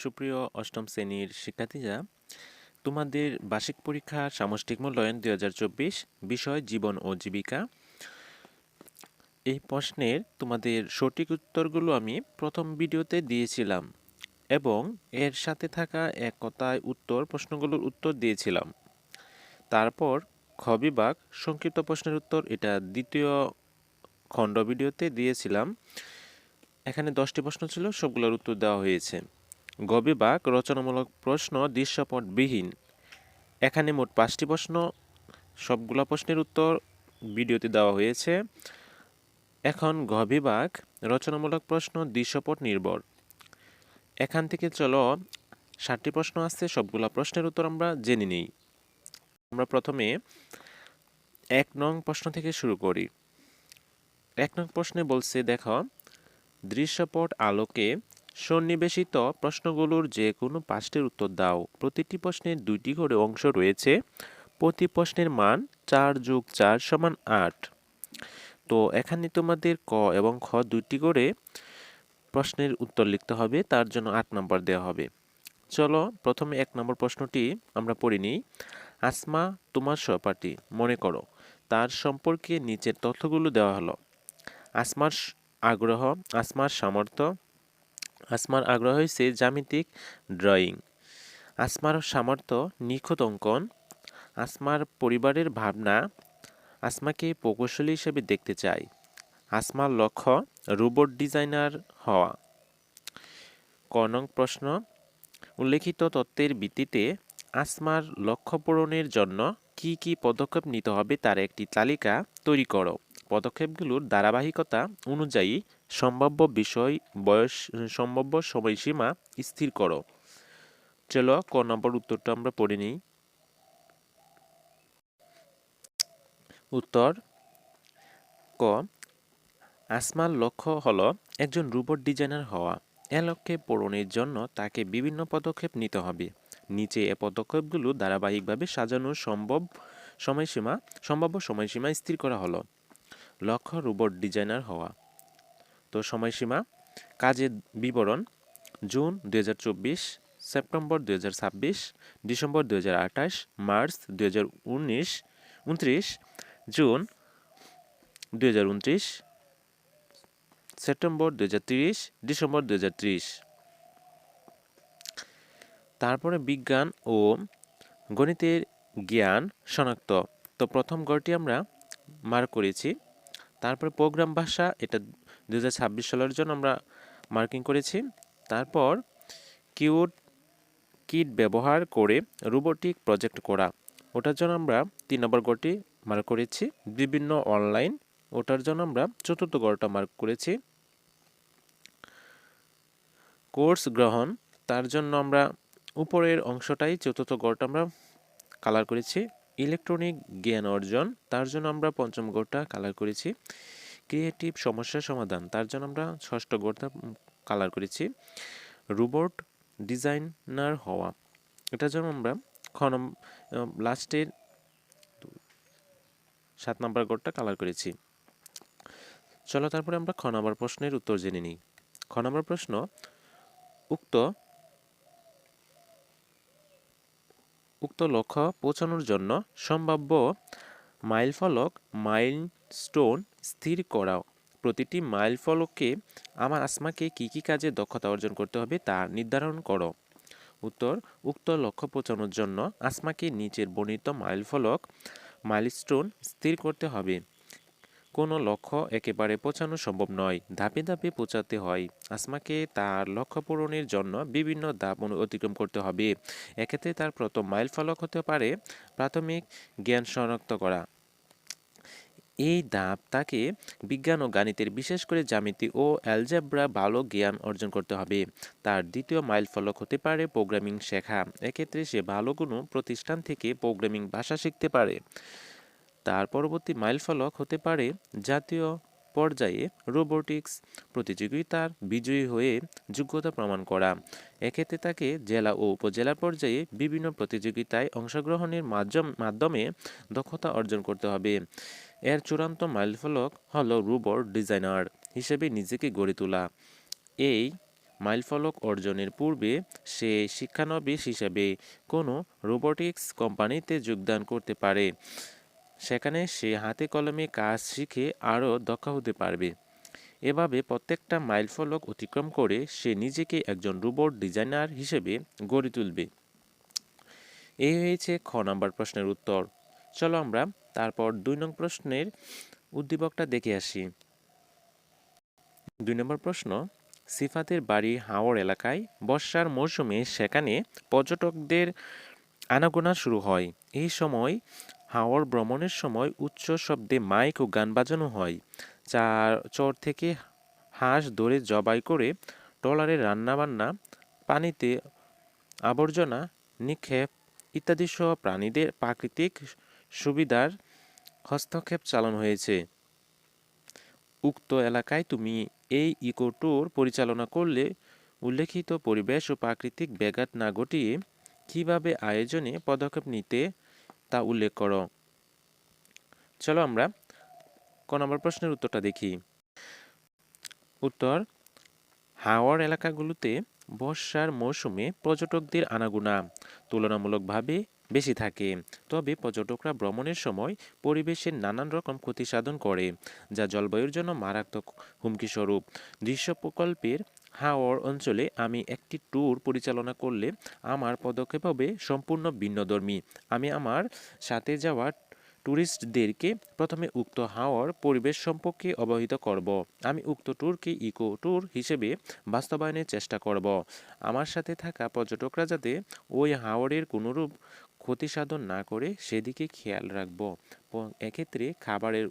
সুপ্রিয় অষ্টম শ্রেণির শিক্ষার্থীরা, তোমাদের বার্ষিক পরীক্ষা সামষ্টিক মূল্যায়ন দুই হাজার চব্বিশ, বিষয় জীবন ও জীবিকা। এই প্রশ্নের তোমাদের সঠিক উত্তরগুলো আমি প্রথম ভিডিওতে দিয়েছিলাম এবং এর সাথে থাকা এক কথায় উত্তর প্রশ্নগুলোর উত্তর দিয়েছিলাম। তারপর খ বিভাগ সংক্ষিপ্ত প্রশ্নের উত্তর এটা দ্বিতীয় খণ্ড ভিডিওতে দিয়েছিলাম। এখানে দশটি প্রশ্ন ছিল, সবগুলোর উত্তর দেওয়া হয়েছে। গ বিভাগ রচনামূলক প্রশ্ন দৃশ্যপটবিহীন। এখানে মোট পাঁচটি প্রশ্ন, সবগুলো প্রশ্নের উত্তর ভিডিওতে দেওয়া হয়েছে। এখন বিভাগ রচনামূলক প্রশ্ন দৃশ্যপট নির্ভর এখান থেকে চলো, ষাটটি প্রশ্ন আসছে সবগুলা প্রশ্নের উত্তর আমরা জেনে নিই। আমরা প্রথমে এক নং প্রশ্ন থেকে শুরু করি। এক নং প্রশ্নে বলছে, দেখো, দৃশ্যপট আলোকে সন্নিবেশিত প্রশ্নগুলোর যে কোনো পাঁচটির উত্তর দাও। প্রতিটি প্রশ্নের দুইটি করে অংশ রয়েছে। প্রতি প্রশ্নের মান চার যোগ চার সমান আট। তো এখানে তোমাদের ক এবং খ দুইটি করে প্রশ্নের উত্তর লিখতে হবে, তার জন্য আট নম্বর দেওয়া হবে। চলো, প্রথমে এক নম্বর প্রশ্নটি আমরা পড়ে নিই। আসমা, তোমার সহপাঠী, মনে করো, তার সম্পর্কে নিচের তথ্যগুলো দেওয়া হলো। আসমার আগ্রহ, আসমার সামর্থ্য আসমার আগ্রহ হয়েছে জ্যামিতিক ড্রয়িং। আসমার সামর্থ্য নিখুঁত অঙ্কন, আসমার পরিবারের ভাবনা, আসমাকে প্রকৌশলী হিসেবে দেখতে চাই, আসমার লক্ষ্য রোবট ডিজাইনার হওয়া। কনং প্রশ্ন, উল্লেখিত তত্ত্বের ভিত্তিতে আসমার লক্ষ্য পূরণের জন্য কি কি পদক্ষেপ নিতে হবে তার একটি তালিকা তৈরি করো। পদক্ষেপগুলোর ধারাবাহিকতা অনুযায়ী সম্ভাব্য বিষয়, বয়স সম্ভাব্য সময়সীমা স্থির করো। চলো, ক নম্বর উত্তরটা আমরা পড়ে নিই। উত্তর, ক আসমার লক্ষ্য হলো একজন রোবট ডিজাইনার হওয়া। এ লক্ষ্যে পূরণের জন্য তাকে বিভিন্ন পদক্ষেপ নিতে হবে। নিচে এ পদক্ষেপগুলো ধারাবাহিকভাবে সাজানো সম্ভব সময়সীমা, সম্ভাব্য সময়সীমা স্থির করা হলো। লক্ষ্য রোবট ডিজাইনার হওয়া। সময়সীমা। কাজের বিবরণ, জুন দু হাজার চব্বিশ, সেপ্টেম্বর দু হাজার ছাব্বিশ, ডিসেম্বর দু হাজার আঠাশ, মার্চ দুই উনত্রিশ, জুন দু হাজার উনত্রিশ, সেপ্টেম্বর দুই ডিসেম্বর দুই তারপরে বিজ্ঞান ও গণিতের জ্ঞান শনাক্ত। তো প্রথম গড়টি আমরা মার্ক করেছি। তারপরে প্রোগ্রাম ভাষা, এটা দু হাজার ছাব্বিশ সালের জন্য আমরা মার্কিং করেছি। তারপর কিউড কিট ব্যবহার করে রোবোটিক প্রজেক্ট করা, ওটার জন্য আমরা তিন নম্বর গড়টি মার্ক করেছি। বিভিন্ন অনলাইন, ওটার জন্য আমরা চতুর্থ গড়টা মার্ক করেছি। কোর্স গ্রহণ, তার জন্য আমরা উপরের অংশটাই চতুর্থ গড়টা আমরা কালার করেছি। ইলেকট্রনিক জ্ঞান অর্জন, তার জন্য আমরা পঞ্চম গড়টা কালার করেছি। ক্রিয়েটিভ সমস্যা সমাধান, তার জন্য আমরা ষষ্ঠ গড়টা কালার করেছি। রোবট ডিজাইনার হওয়া, এটার জন্য আমরা খ লাস্টের সাত নম্বর গড়টা কালার করেছি। চলো তারপরে আমরা খ নম্বর প্রশ্নের উত্তর জেনে নিই। খ নম্বর প্রশ্ন, উক্ত উক্ত লক্ষ্য পৌঁছানোর জন্য সম্ভাব্য মাইল মাইলফলক মাইলস্টোন স্থির করাও। প্রতিটি মাইল ফলককে আমার আসমাকে কী কী কাজে দক্ষতা অর্জন করতে হবে তা নির্ধারণ করো। উত্তর, উক্ত লক্ষ্য পৌঁছানোর জন্য আসমাকে নিচের বর্ণিত মাইল ফলক মাইলস্টোন স্থির করতে হবে। কোনো লক্ষ্য একেবারে পৌঁছানো সম্ভব নয়। ধাপে ধাপে পৌঁছাতে হয়। আসমাকে তার লক্ষ্য পূরণের জন্য বিভিন্ন ধাপ অতিক্রম করতে হবে। এক্ষেত্রে তার প্রথম মাইল ফলক হতে পারে প্রাথমিক জ্ঞান শনাক্ত করা। এই ধাপ তাকে বিজ্ঞান ও গণিতের বিশেষ করে জ্যামিতি ও অ্যালজেব্রা ভালো জ্ঞান অর্জন করতে হবে। তার দ্বিতীয় মাইল ফলক হতে পারে প্রোগ্রামিং শেখা। এক্ষেত্রে সে ভালো কোনো প্রতিষ্ঠান থেকে প্রোগ্রামিং ভাষা শিখতে পারে। তার পরবর্তী মাইলফলক হতে পারে জাতীয় পর্যায়ে রোবোটিক্স প্রতিযোগিতার বিজয়ী হয়ে যোগ্যতা প্রমাণ করা। এক্ষেত্রে তাকে জেলা ও উপজেলা পর্যায়ে বিভিন্ন প্রতিযোগিতায় অংশগ্রহণের মাধ্যম মাধ্যমে দক্ষতা অর্জন করতে হবে। এর চূড়ান্ত মাইলফলক হল রোবট ডিজাইনার হিসেবে নিজেকে গড়ে তোলা। এই মাইলফলক অর্জনের পূর্বে সে শিক্ষানবিশ হিসেবে কোনো রোবোটিক্স কোম্পানিতে যোগদান করতে পারে। সেখানে সে হাতে কলমে কাজ শিখে আরও দক্ষ হতে পারবে। এভাবে প্রত্যেকটা মাইলফলক অতিক্রম করে সে নিজেকে একজন রোবট ডিজাইনার হিসেবে গড়ে তুলবে। এই হয়েছে খ নম্বর প্রশ্নের উত্তর। চলো আমরা তারপর দুই নং প্রশ্নের উদ্দীপকটা দেখে আসি। দুই নম্বর প্রশ্ন, সিফাতের বাড়ি হাওড় এলাকায় বর্ষার মৌসুমে সেখানে পর্যটকদের আনাগোনা শুরু হয়। এই সময় হাওড় ভ্রমণের সময় উচ্চ শব্দে মাইক ও গান বাজানো হয় চার চর থেকে হাঁস ধরে জবাই করে ট্রলারে রান্নাবান্না, পানিতে আবর্জনা, নিক্ষেপ ইত্যাদি সহ প্রাণীদের প্রাকৃতিক সুবিধার হস্তক্ষেপ চালানো হয়েছে। উক্ত এলাকায় তুমি এই ইকো ট্যুর পরিচালনা করলে উল্লেখিত পরিবেশ ও প্রাকৃতিক ব্যাঘাত না ঘটিয়ে কীভাবে আয়োজনে পদক্ষেপ নিতে তা উল্লেখ করো। চলো আমরা ক নম্বর প্রশ্নের উত্তরটা দেখি। উত্তর, হাওয়ার এলাকাগুলোতে বর্ষার মৌসুমে পর্যটকদের আনাগোনা তুলনামূলকভাবে বেশি থাকে। তবে পর্যটকরা ভ্রমণের সময় পরিবেশের নানান রকম ক্ষতি সাধন করে, যা জলবায়ুর জন্য মারাত্মক হুমকি স্বরূপ দৃশ্য প্রকল্পের হাওড় অঞ্চলে আমি একটি ট্যুর পরিচালনা করলে আমার পদক্ষেপ হবে সম্পূর্ণ ভিন্নধর্মী। আমি আমার সাথে যাওয়া ট্যুরিস্টদেরকে প্রথমে উক্ত হাওয়ার পরিবেশ সম্পর্কে অবহিত করব। আমি উক্ত ট্যুরকে ইকো ট্যুর হিসেবে বাস্তবায়নের চেষ্টা করব। আমার সাথে থাকা পর্যটকরা যাতে ওই হাওড়ের কোনোরূপ ক্ষতি সাধন না করে সেদিকে খেয়াল রাখব। এক্ষেত্রে খাবারের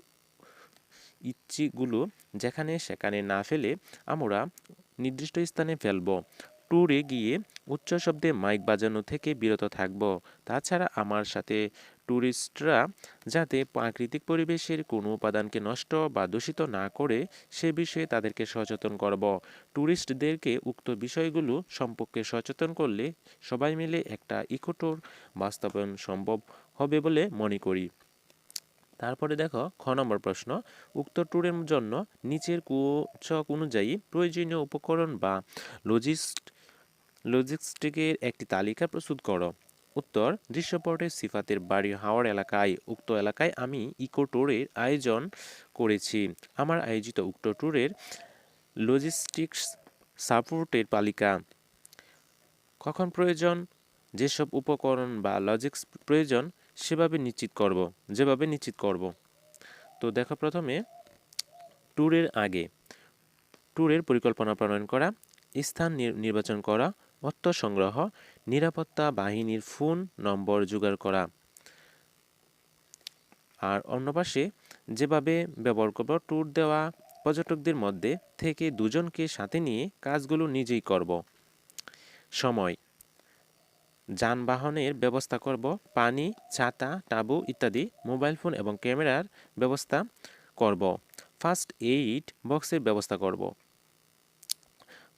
ইচ্ছিগুলো যেখানে সেখানে না ফেলে আমরা নির্দিষ্ট স্থানে ফেলব। ট্যুরে গিয়ে উচ্চ শব্দে মাইক বাজানো থেকে বিরত থাকব। তাছাড়া আমার সাথে ট্যুরিস্টরা যাতে প্রাকৃতিক পরিবেশের কোনো উপাদানকে নষ্ট বা দূষিত না করে, সে বিষয়ে তাদেরকে সচেতন করব। ট্যুরিস্টদেরকে উক্ত বিষয়গুলো সম্পর্কে সচেতন করলে সবাই মিলে একটা ইকোটোর বাস্তবায়ন সম্ভব হবে বলে মনে করি। তারপরে দেখো, খ নম্বর প্রশ্ন, উক্ত ট্যুরের জন্য নিচের কুচক অনুযায়ী প্রয়োজনীয় উপকরণ বা লজিস্ট লজিস্টিকের একটি তালিকা প্রস্তুত করো। উত্তর দৃশ্যপটে সিফাতের বাড়ি হাওড় এলাকায়, উক্ত এলাকায় আমি ইকো ট্যুরের আয়োজন করেছি। আমার আয়োজিত উক্ত ট্যুরের লজিস্টিক্স সাপোর্টের তালিকা। কখন প্রয়োজন? যেসব উপকরণ বা লজিক্স প্রয়োজন সেভাবে নিশ্চিত করব, যেভাবে নিশ্চিত করব। তো দেখো প্রথমে ট্যুরের আগে ট্যুরের পরিকল্পনা প্রণয়ন করা, স্থান নির্বাচন করা, অর্থ সংগ্রহ, নিরাপত্তা বাহিনীর ফোন নম্বর জোগাড় করা। আর অন্য পাশে, যেভাবে ব্যবহার করব ট্যুর দেওয়া পর্যটকদের মধ্যে থেকে দুজনকে সাথে নিয়ে কাজগুলো নিজেই করব। সময় যানবাহনের ব্যবস্থা করব। পানি, ছাতা টাবু ইত্যাদি, মোবাইল ফোন এবং ক্যামেরার ব্যবস্থা করব। ফার্স্ট এইড বক্সের ব্যবস্থা করব।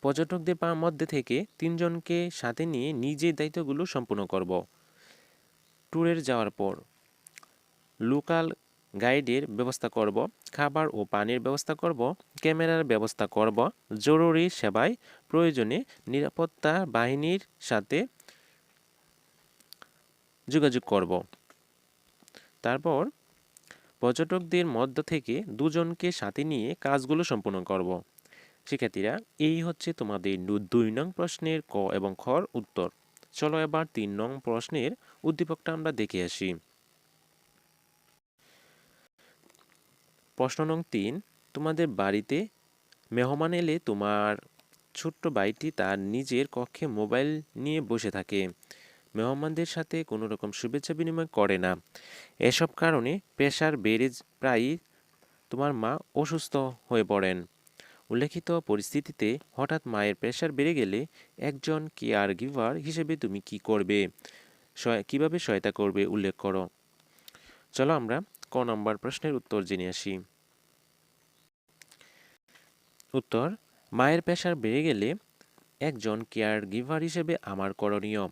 পর্যটকদের মধ্যে থেকে তিনজনকে সাথে নিয়ে নিজের দায়িত্বগুলো সম্পূর্ণ করব। ট্যুরের যাওয়ার পর লোকাল গাইডের ব্যবস্থা করব। খাবার ও পানির ব্যবস্থা করব। ক্যামেরার ব্যবস্থা করব। জরুরি সেবায় প্রয়োজনে নিরাপত্তা বাহিনীর সাথে যোগাযোগ করব। তারপর পর্যটকদের মধ্য থেকে দুজনকে সাথে নিয়ে কাজগুলো সম্পূর্ণ করব। শিক্ষার্থীরা, এই হচ্ছে তোমাদের দুই নং প্রশ্নের ক এবং খর উত্তর। চলো এবার তিন নং প্রশ্নের উদ্দীপকটা আমরা দেখে আসি। প্রশ্ন নং তিন, তোমাদের বাড়িতে মেহমান এলে তোমার ছোট্ট ভাইটি তার নিজের কক্ষে মোবাইল নিয়ে বসে থাকে। মেহমানদের সাথে কোনো রকম শুভেচ্ছা বিনিময় করে না। এসব কারণে প্রেশার বেড়ে প্রায়ই তোমার মা অসুস্থ হয়ে পড়েন। উল্লেখিত পরিস্থিতিতে হঠাৎ মায়ের প্রেশার বেড়ে গেলে একজন কেয়ার গিভার হিসেবে তুমি কি করবে? কীভাবে সহায়তা করবে উল্লেখ করো। চলো আমরা ক নম্বর প্রশ্নের উত্তর জেনে আসি। উত্তর, মায়ের প্রেশার বেড়ে গেলে একজন কেয়ার গিভার হিসেবে আমার করণীয়।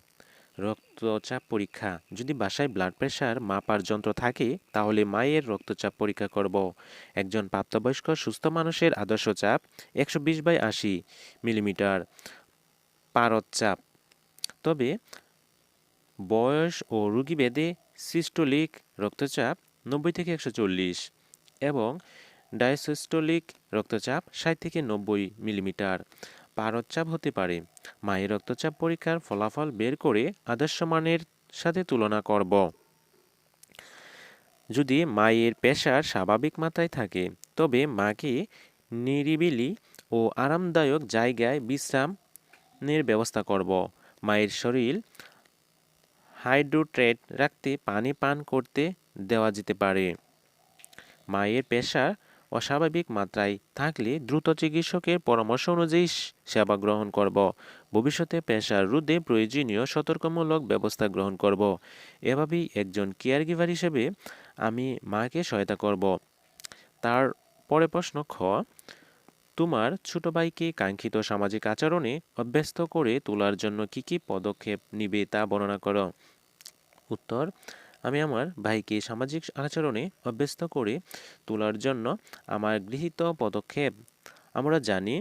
রক্তচাপ পরীক্ষা। যদি বাসায় ব্লাড প্রেশার মাপার যন্ত্র থাকে, তাহলে মায়ের রক্তচাপ পরীক্ষা করব। একজন প্রাপ্তবয়স্ক সুস্থ মানুষের আদর্শ চাপ একশো বিশ বাই আশি মিলিমিটার পারদ চাপ। তবে বয়স ও রুগী রোগীভেদে সিস্টোলিক রক্তচাপ নব্বই থেকে একশো চল্লিশ এবং ডায়াসিস্টোলিক রক্তচাপ ষাট থেকে নব্বই মিলিমিটার। পারদচাপ হতে পারে। মায়ের রক্তচাপ পরীক্ষার ফলাফল বের করে আদর্শ মানের সাথে তুলনা করব। যদি মায়ের পেশার স্বাভাবিক মাত্রায় থাকে, তবে মাকে নিরিবিলি ও আরামদায়ক জায়গায় বিশ্রামের ব্যবস্থা করব। মায়ের শরীর হাইড্রোট্রেট রাখতে পানি পান করতে দেওয়া যেতে পারে। মায়ের প্রেশার অস্বাভাবিক মাত্রায় থাকলে দ্রুত চিকিৎসকের পরামর্শ অনুযায়ী সেবা গ্রহণ করব। ভবিষ্যতে প্রেশার রোধে প্রয়োজনীয় সতর্কমূলক ব্যবস্থা গ্রহণ করব। এভাবেই একজন কেয়ার গিভার হিসেবে আমি মাকে সহায়তা করব। তার পরে প্রশ্ন, খ, তোমার ছোট ভাইকে কাঙ্ক্ষিত সামাজিক আচরণে অভ্যস্ত করে তোলার জন্য কি কি পদক্ষেপ নিবে তা বর্ণনা করো। উত্তর আমি আমার ভাইকে সামাজিক আচরণে অভ্যস্ত করে তোলার জন্য আমার গৃহীত পদক্ষেপ। আমরা জানি,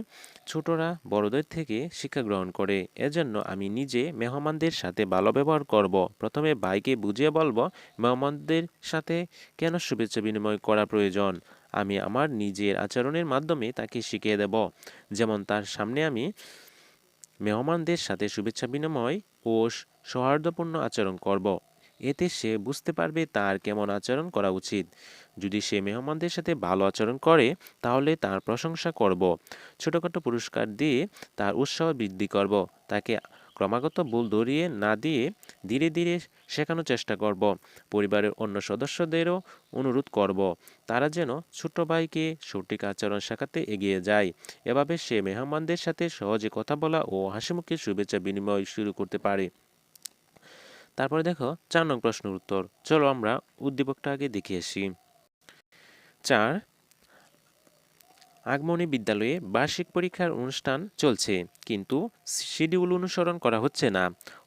ছোটরা বড়দের থেকে শিক্ষা গ্রহণ করে। এজন্য আমি নিজে মেহমানদের সাথে ভালো ব্যবহার করব। প্রথমে ভাইকে বুঝিয়ে বলব, মেহমানদের সাথে কেন শুভেচ্ছা বিনিময় করা প্রয়োজন? আমি আমার নিজের আচরণের মাধ্যমে তাকে শিখিয়ে দেব। যেমন তার সামনে আমি মেহমানদের সাথে শুভেচ্ছা বিনিময় ও সৌহার্দ্যপূর্ণ আচরণ করব। এতে সে বুঝতে পারবে তার কেমন আচরণ করা উচিত। যদি সে মেহমানদের সাথে ভালো আচরণ করে, তাহলে তার প্রশংসা করব। ছোটোখাটো পুরস্কার দিয়ে তার উৎসাহ বৃদ্ধি করব। তাকে ক্রমাগত ভুল ধরিয়ে না দিয়ে ধীরে ধীরে শেখানোর চেষ্টা করব। পরিবারের অন্য সদস্যদেরও অনুরোধ করব। তারা যেন ছোট ভাইকে সঠিক আচরণ শেখাতে এগিয়ে যায়। এভাবে সে মেহমানদের সাথে সহজে কথা বলা ও হাসিমুখে শুভেচ্ছা বিনিময় শুরু করতে পারে। তারপরে দেখো, চার নং প্রশ্নের উত্তর। চলো আমরা উদ্দীপকটা আগে দেখে আসি। চার, আগমনী বিদ্যালয়ে বার্ষিক পরীক্ষার অনুষ্ঠান চলছে, কিন্তু শিডিউল অনুসরণ করা হচ্ছে না।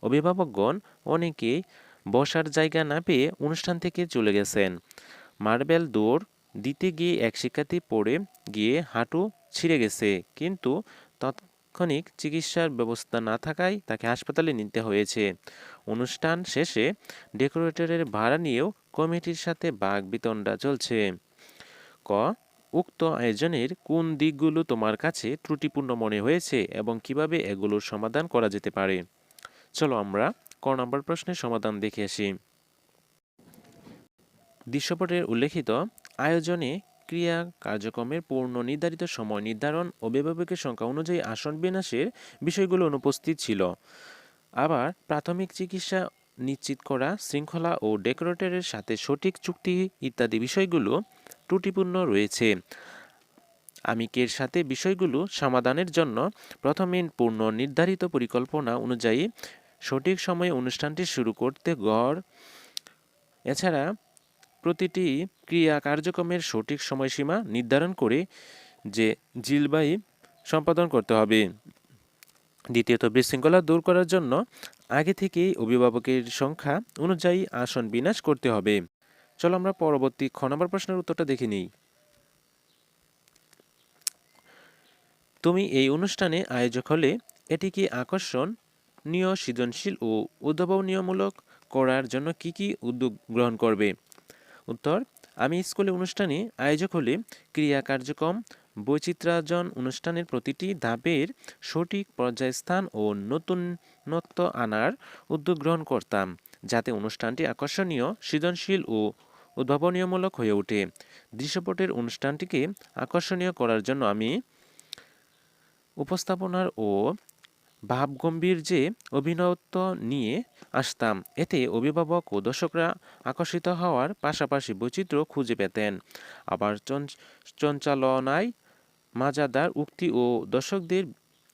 অভিভাবকগণ অনেকেই বসার জায়গা না পেয়ে অনুষ্ঠান থেকে চলে গেছেন। মার্বেল দৌড় দিতে গিয়ে এক শিক্ষার্থী পড়ে গিয়ে হাঁটু ছিঁড়ে গেছে, কিন্তু তাৎক্ষণিক চিকিৎসার ব্যবস্থা না থাকায় তাকে হাসপাতালে নিতে হয়েছে। অনুষ্ঠান শেষে ডেকোরেটরের ভাড়া নিয়েও কমিটির সাথে বাঘ বিতণ্ডা চলছে। ক, উক্ত আয়োজনের কোন দিকগুলো তোমার কাছে ত্রুটিপূর্ণ মনে হয়েছে এবং কীভাবে এগুলোর সমাধান করা যেতে পারে? চলো আমরা ক নম্বর প্রশ্নের সমাধান দেখে আসি। দৃশ্যপটের উল্লেখিত আয়োজনে ক্রিয়া কার্যক্রমের পূর্ণ নির্ধারিত সময় নির্ধারণ অভিভাবকের সংখ্যা অনুযায়ী আসন বিন্যাসের বিষয়গুলো অনুপস্থিত ছিল। আবার প্রাথমিক চিকিৎসা নিশ্চিত করা, শৃঙ্খলা ও ডেকোরেটরের সাথে সঠিক চুক্তি ইত্যাদি বিষয়গুলো ত্রুটিপূর্ণ রয়েছে। আমিকের সাথে বিষয়গুলো সমাধানের জন্য প্রথমে পূর্ণ নির্ধারিত পরিকল্পনা অনুযায়ী সঠিক সময়ে অনুষ্ঠানটি শুরু করতে গড়। এছাড়া প্রতিটি ক্রিয়া কার্যক্রমের সঠিক সময়সীমা নির্ধারণ করে যে জিলবাই সম্পাদন করতে হবে। দ্বিতীয়ত, বিশৃঙ্খলা দূর করার জন্য আগে থেকেই অভিভাবকের সংখ্যা অনুযায়ী আসন বিনাশ করতে হবে। চলো আমরা পরবর্তী খ নম্বর প্রশ্নের উত্তরটা দেখে নিই। তুমি এই অনুষ্ঠানে আয়োজক হলে এটিকে আকর্ষণীয় সৃজনশীল ও উদ্ভাবনীয়মূলক করার জন্য কি কি উদ্যোগ গ্রহণ করবে? উত্তর, আমি স্কুলে অনুষ্ঠানে আয়োজক হলে ক্রিয়া কার্যক্রম বৈচিত্র্যার্জন অনুষ্ঠানের প্রতিটি ধাপের সঠিক পর্যায়স্থান ও নতুনত্ব আনার উদ্যোগ গ্রহণ করতাম, যাতে অনুষ্ঠানটি আকর্ষণীয়, সৃজনশীল ও উদ্ভাবনীয়মূলক হয়ে ওঠে। দৃশ্যপটের অনুষ্ঠানটিকে আকর্ষণীয় করার জন্য আমি উপস্থাপনার ও ভাবগম্ভীর্যে অভিনয়ত্ব নিয়ে আসতাম, এতে অভিভাবক ও দর্শকরা আকর্ষিত হওয়ার পাশাপাশি বৈচিত্র্য খুঁজে পেতেন। আবার চঞ্চালনায় মাজাদার উক্তি ও দর্শকদের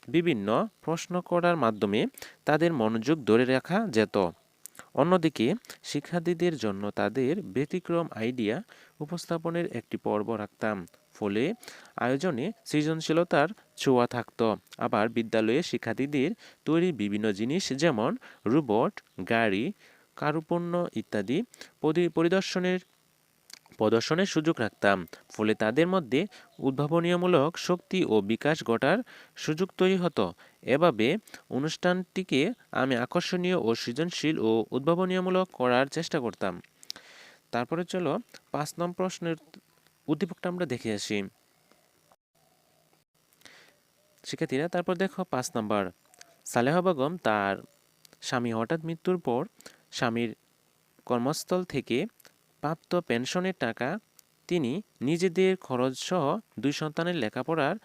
বিভিন্ন প্রশ্ন করার মাধ্যমে তাদের মনোযোগ ধরে রাখা যেত। অন্যদিকে, শিক্ষার্থীদের জন্য তাদের ব্যতিক্রম আইডিয়া উপস্থাপনের একটি পর্ব রাখতাম। ফলে আয়োজনে সৃজনশীলতার ছোঁয়া থাকত। আবার বিদ্যালয়ে শিক্ষার্থীদের তৈরি বিভিন্ন জিনিস যেমন রোবট, গাড়ি, কারুপণ্য ইত্যাদি পরিদর্শনের প্রদর্শনের সুযোগ রাখতাম। ফলে তাদের মধ্যে উদ্ভাবনীয়মূলক শক্তি ও বিকাশ ঘটার সুযোগ তৈরি হতো। এভাবে অনুষ্ঠানটিকে আমি আকর্ষণীয় ও সৃজনশীল ও উদ্ভাবনীয়মূলক করার চেষ্টা করতাম। তারপরে চলো পাঁচ নম্বর প্রশ্নের উদ্দীপকটা আমরা দেখে আসি। শিক্ষার্থীরা, তারপর দেখো পাঁচ নাম্বার। সালেহা বেগম তার স্বামী হঠাৎ মৃত্যুর পর স্বামীর কর্মস্থল থেকে প্রাপ্ত পেনশনের টাকা তিনি নিজেদের খরচসহ দুই সন্তানের লেখাপড়ার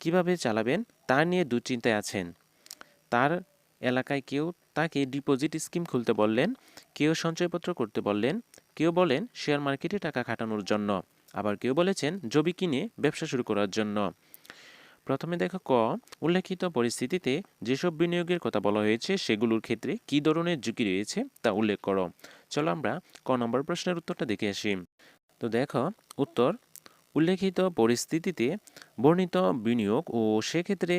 কীভাবে চালাবেন তা নিয়ে দুশ্চিন্তায় আছেন। তার এলাকায় কেউ তাকে ডিপোজিট স্কিম খুলতে বললেন, কেউ সঞ্চয়পত্র করতে বললেন, কেউ বলেন শেয়ার মার্কেটে টাকা খাটানোর জন্য। আবার কেউ বলেছেন, জমি কিনে ব্যবসা শুরু করার জন্য। প্রথমে দেখো ক, উল্লেখিত পরিস্থিতিতে যেসব বিনিয়োগের কথা বলা হয়েছে, সেগুলোর ক্ষেত্রে কী ধরনের ঝুঁকি রয়েছে তা উল্লেখ করো। চলো আমরা ক নম্বর প্রশ্নের উত্তরটা দেখে আসি। তো দেখো, উত্তর, উল্লেখিত পরিস্থিতিতে বর্ণিত বিনিয়োগ ও সেক্ষেত্রে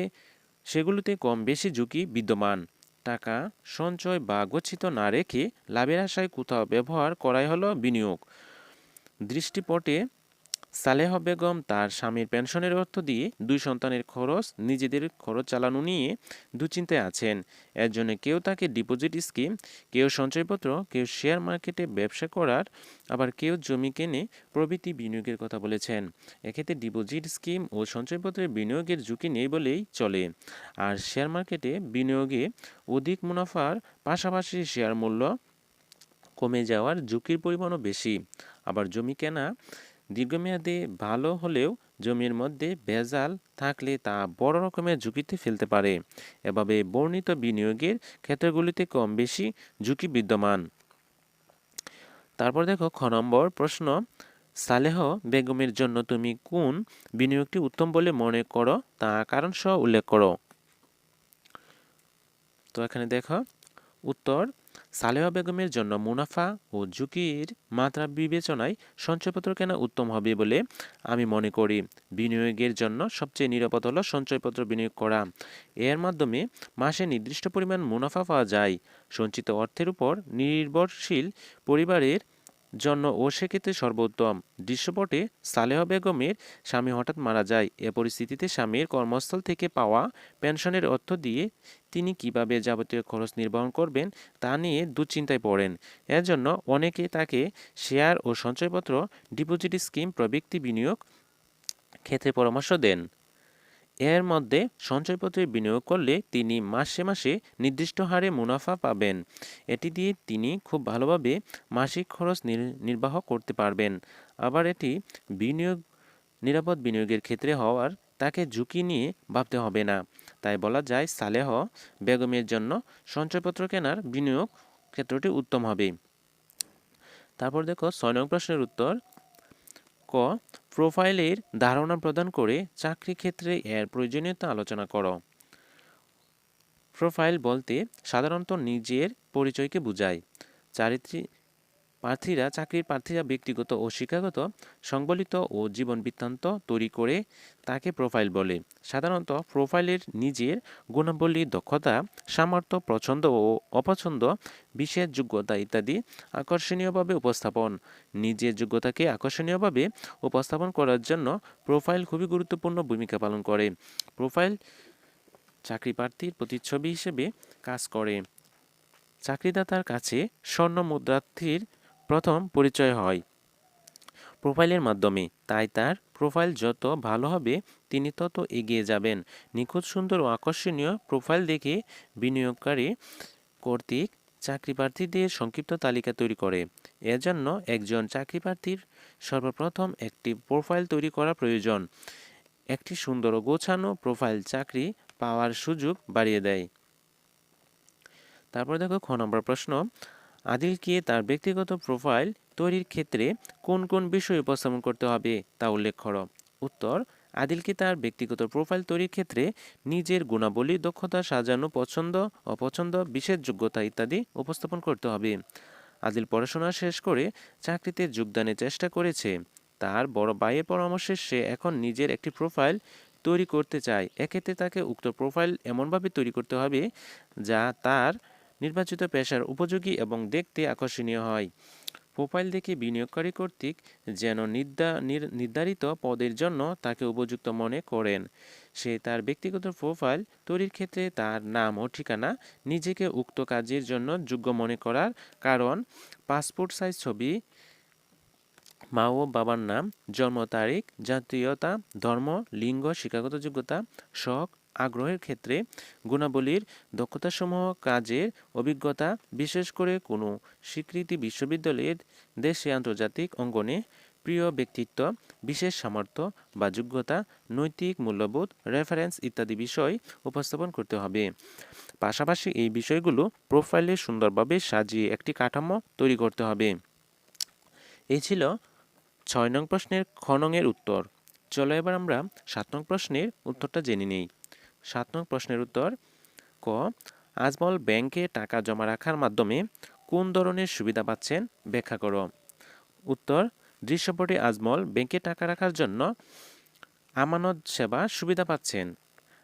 সেগুলোতে কম বেশি ঝুঁকি বিদ্যমান। টাকা সঞ্চয় বা গচ্ছিত না রেখে লাভের আশায় কোথাও ব্যবহার করাই হলো বিনিয়োগ। দৃষ্টিপটে সালেহ বেগম তার স্বামীর পেনশনের অর্থ দিয়ে দুই সন্তানের খরচ, নিজেদের খরচ চালানো নিয়ে দুশ্চিন্তায় আছেন। এর জন্য কেউ তাকে ডিপোজিট স্কিম কেউ সঞ্চয়পত্র, কেউ শেয়ার মার্কেটে ব্যবসা করার, আবার কেউ জমি কেনে প্রভৃতি বিনিয়োগের কথা বলেছেন। এক্ষেত্রে ডিপোজিট স্কিম ও সঞ্চয়পত্রের বিনিয়োগের ঝুঁকি নেই বলেই চলে। আর শেয়ার মার্কেটে বিনিয়োগে অধিক মুনাফার পাশাপাশি শেয়ার মূল্য কমে যাওয়ার ঝুঁকির পরিমাণও বেশি। আবার জমি কেনা দীর্ঘমেয়াদে ভালো হলেও জমির মধ্যে ভেজাল থাকলে তা বড় রকমের ঝুঁকিতে ফেলতে পারে। এভাবে বর্ণিত বিনিয়োগের ক্ষেত্রগুলিতে কম বেশি ঝুঁকি বিদ্যমান। তারপর দেখো খ নম্বর প্রশ্ন, সালেহ বেগমের জন্য তুমি কোন বিনিয়োগটি উত্তম বলে মনে করো? তা কারণ সহ উল্লেখ করো। তো এখানে দেখো, উত্তর সালেহা বেগমের জন্য মুনাফা ও ঝুঁকির মাত্রা বিবেচনায় সঞ্চয়পত্র কেনা উত্তম হবে বলে আমি মনে করি। বিনিয়োগের জন্য সবচেয়ে নিরাপদ হলো সঞ্চয়পত্র বিনিয়োগ করা। এর মাধ্যমে মাসে নির্দিষ্ট পরিমাণ মুনাফা পাওয়া যায়। সঞ্চিত অর্থের উপর নির্ভরশীল পরিবারের জন্য ও সেক্ষেত্রে সর্বোত্তম। দৃশ্যপটে সালেহ বেগমের স্বামী হঠাৎ মারা যায়। এ পরিস্থিতিতে স্বামীর কর্মস্থল থেকে পাওয়া পেনশনের অর্থ দিয়ে তিনি কীভাবে যাবতীয় খরচ নির্বাহন করবেন তা নিয়ে দুশ্চিন্তায় পড়েন। এর জন্য অনেকে তাকে শেয়ার ও সঞ্চয়পত্র, ডিপোজিট স্কিম প্রবৃত্তি বিনিয়োগ ক্ষেত্রে পরামর্শ দেন। এর মধ্যে সঞ্চয়পত্রে বিনিয়োগ করলে তিনি মাসে মাসে নির্দিষ্ট হারে মুনাফা পাবেন। এটি দিয়ে তিনি খুব ভালোভাবে মাসিক খরচ নির্বাহ করতে পারবেন। আবার এটি বিনিয়োগ, নিরাপদ বিনিয়োগের ক্ষেত্রে হওয়ার তাকে ঝুঁকি নিয়ে ভাবতে হবে না। তাই বলা যায় সালেহ বেগমের জন্য সঞ্চয়পত্র কেনার বিনিয়োগ ক্ষেত্রটি উত্তম হবে। তারপর দেখো ছয় নং প্রশ্নের উত্তর। ক, প্রোফাইলের ধারণা প্রদান করে চাকরি ক্ষেত্রে এর প্রয়োজনীয়তা আলোচনা করো। প্রোফাইল বলতে সাধারণত নিজের পরিচয়কে বোঝায়। চারিত্রিক প্রার্থীরা, চাকরির প্রার্থীরা ব্যক্তিগত ও শিক্ষাগত, সংবলিত ও জীবন বৃত্তান্ত তৈরি করে তাকে প্রোফাইল বলে। সাধারণত প্রোফাইলের নিজের গুণাবলী, দক্ষতা, সামর্থ্য, পছন্দ ও অপছন্দ, বিশেষ যোগ্যতা ইত্যাদি আকর্ষণীয়ভাবে উপস্থাপন। নিজের যোগ্যতাকে আকর্ষণীয়ভাবে উপস্থাপন করার জন্য প্রোফাইল খুবই গুরুত্বপূর্ণ ভূমিকা পালন করে। প্রোফাইল চাকরি প্রার্থীর প্রতিচ্ছবি হিসেবে কাজ করে। চাকরিদাতার কাছে স্বর্ণ মুদ্রার্থীর প্রথম পরিচয় হয়। প্রোফাইলের মাধ্যমে, তাই তার প্রোফাইল যত ভালো হবে, তিনি তত এগিয়ে যাবেন। নিখুঁত, সুন্দর ও আকর্ষণীয় প্রোফাইল দেখে বিনিয়োগকারী কর্তৃক চাকরি প্রার্থীদের সংক্ষিপ্ত তালিকা তৈরি করে। এজন্য একজন চাকরি প্রার্থীর সর্বপ্রথম একটি প্রোফাইল তৈরি করা প্রয়োজন। একটি সুন্দর ও গোছানো প্রোফাইল চাকরি পাওয়ার সুযোগ বাড়িয়ে দেয়। তারপর দেখো খ নম্বর প্রশ্ন। আদিলকে তার ব্যক্তিগত প্রোফাইল তৈরির ক্ষেত্রে কোন কোন বিষয় উপস্থাপন করতে হবে তা উল্লেখ করো। উত্তর, আদিলকে তার ব্যক্তিগত প্রোফাইল তৈরির ক্ষেত্রে নিজের গুণাবলী, দক্ষতা, সাজানো পছন্দ, অপছন্দ, বিশেষ যোগ্যতা ইত্যাদি উপস্থাপন করতে হবে। আদিল পড়াশোনা শেষ করে চাকরিতে যোগদানের চেষ্টা করেছে। তার বড় ভাইয়ের পরামর্শে সে এখন নিজের একটি প্রোফাইল তৈরি করতে চায়। এক্ষেত্রে তাকে উক্ত প্রোফাইল এমনভাবে তৈরি করতে হবে যা তার নির্বাচিত পেশার উপযোগী এবং দেখতে আকর্ষণীয় হয়। প্রোফাইল দেখে বিনিয়োগকারী কর্তৃক যেন নির্ধারিত পদের জন্য তাকে উপযুক্ত মনে করেন। সে তার ব্যক্তিগত প্রোফাইল তৈরির ক্ষেত্রে তার নাম ও ঠিকানা নিজেকে উক্ত কাজের জন্য যোগ্য মনে করার কারণ, পাসপোর্ট সাইজ ছবি, মা ও বাবার নাম, জন্ম তারিখ, জাতীয়তা, ধর্ম, লিঙ্গ, শিক্ষাগত যোগ্যতা, শখ আগ্রহের ক্ষেত্রে গুণাবলীর দক্ষতাসমূহ কাজের অভিজ্ঞতা, বিশেষ করে কোনো স্বীকৃতি বিশ্ববিদ্যালয়ের দেশে আন্তর্জাতিক অঙ্গনে প্রিয় ব্যক্তিত্ব, বিশেষ সামর্থ্য বা যোগ্যতা, নৈতিক মূল্যবোধ রেফারেন্স ইত্যাদি বিষয় উপস্থাপন করতে হবে। পাশাপাশি এই বিষয়গুলো প্রোফাইলে সুন্দরভাবে সাজিয়ে একটি কাঠামো তৈরি করতে হবে। এই ছিল ছয় নং প্রশ্নের খ নংয়ের উত্তর। চলো এবার আমরা সাত নং প্রশ্নের উত্তরটা জেনে নেই। সাত নং প্রশ্নের উত্তর, ক, আজমল ব্যাংকে টাকা জমা রাখার মাধ্যমে কোন ধরনের সুবিধা পাচ্ছেন ব্যাখ্যা করো। উত্তর, দৃশ্যপটে আজমল ব্যাংকে টাকা রাখার জন্য আমানত সেবা সুবিধা পাচ্ছেন।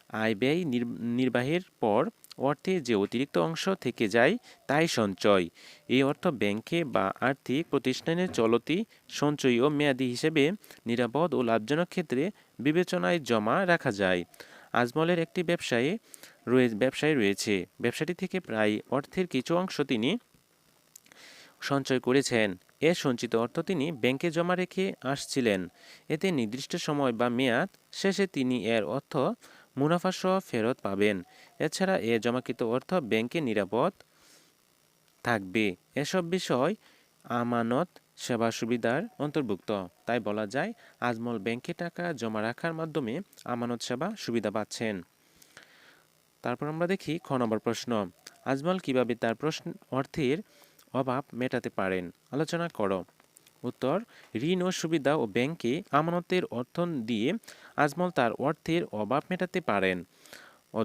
আয় ব্যয় নির- নির্বাহের পর অর্থে যে অতিরিক্ত অংশ থেকে যায় তাই সঞ্চয়। এই অর্থ ব্যাংকে বা আর্থিক প্রতিষ্ঠানের চলতি সঞ্চয়ী ও মেয়াদি হিসেবে নিরাপদ ও লাভজনক ক্ষেত্রে বিবেচনায় জমা রাখা যায়। আজমলের একটি ব্যবসায়ী রয়ে, ব্যবসায় রয়েছে। ব্যবসাটি থেকে প্রায় অর্থের কিছু অংশ তিনি সঞ্চয় করেছেন। এ সঞ্চিত অর্থ তিনি ব্যাংকে জমা রেখে আসছিলেন। এতে নির্দিষ্ট সময় বা মেয়াদ শেষে তিনি এর অর্থ মুনাফাসহ ফেরত পাবেন। এছাড়া এ জমাকৃত অর্থ ব্যাংকে নিরাপদ থাকবে। এসব বিষয় আমানত সেবা সুবিধার অন্তর্ভুক্ত। তাই বলা যায়, আজমল ব্যাংকে টাকা জমা রাখার মাধ্যমে আমানত সেবা সুবিধা পাচ্ছেন। তারপর আমরা দেখি খ নম্বর প্রশ্ন। আজমল কীভাবে তার প্রশ্ন অর্থের অভাব মেটাতে পারেন? আলোচনা করো। উত্তর, ঋণ ও সুবিধা ও ব্যাংকে আমানতের অর্থ দিয়ে আজমল তার অর্থের অভাব মেটাতে পারেন।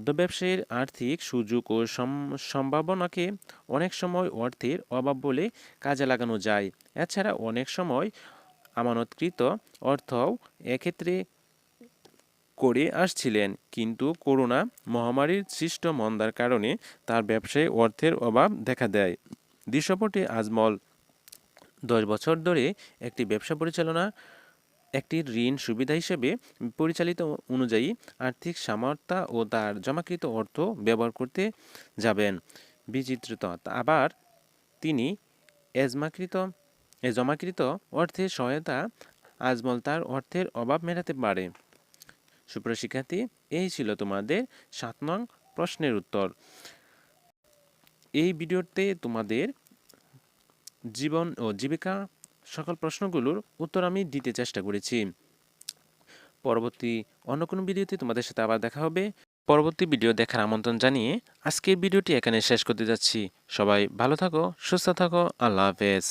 ব্যবসায়ীর আর্থিক সুযোগ ও সম- সম্ভাবনাকে অনেক সময় অর্থের অভাব বলে কাজে লাগানো যায়। এছাড়া অনেক সময় আমানতকৃত অর্থও এক্ষেত্রে করে আসছিলেন, কিন্তু করোনা মহামারীর সৃষ্ট মন্দার কারণে তার ব্যবসায় অর্থের অভাব দেখা দেয়। দৃশ্যপটে আজমল, দশ বছর ধরে একটি ব্যবসা পরিচালনা একটি ঋণ সুবিধা হিসেবে পরিচালিত অনুযায়ী আর্থিক সামর্থ্য ও তার জমাকৃত অর্থ ব্যবহার করতে যাবেন। বিচিত্রিত। আবার তিনি এজমাকৃত জমাকৃত অর্থের সহায়তা, আজমল তার অর্থের অভাব মেটাতে পারে। সুপ্রিয় শিক্ষার্থী, এই ছিল তোমাদের সাত নং প্রশ্নের উত্তর। এই ভিডিওতে তোমাদের জীবন ও জীবিকা সকল প্রশ্নগুলোর উত্তর আমি দিতে চেষ্টা করেছি। পরবর্তী অন্য কোনো ভিডিওতে তোমাদের সাথে আবার দেখা হবে। পরবর্তী ভিডিও দেখার আমন্ত্রণ জানিয়ে আজকের ভিডিওটি এখানে শেষ করতে যাচ্ছি। সবাই ভালো থাকো, সুস্থ থাকো, আল্লাহ হাফেজ।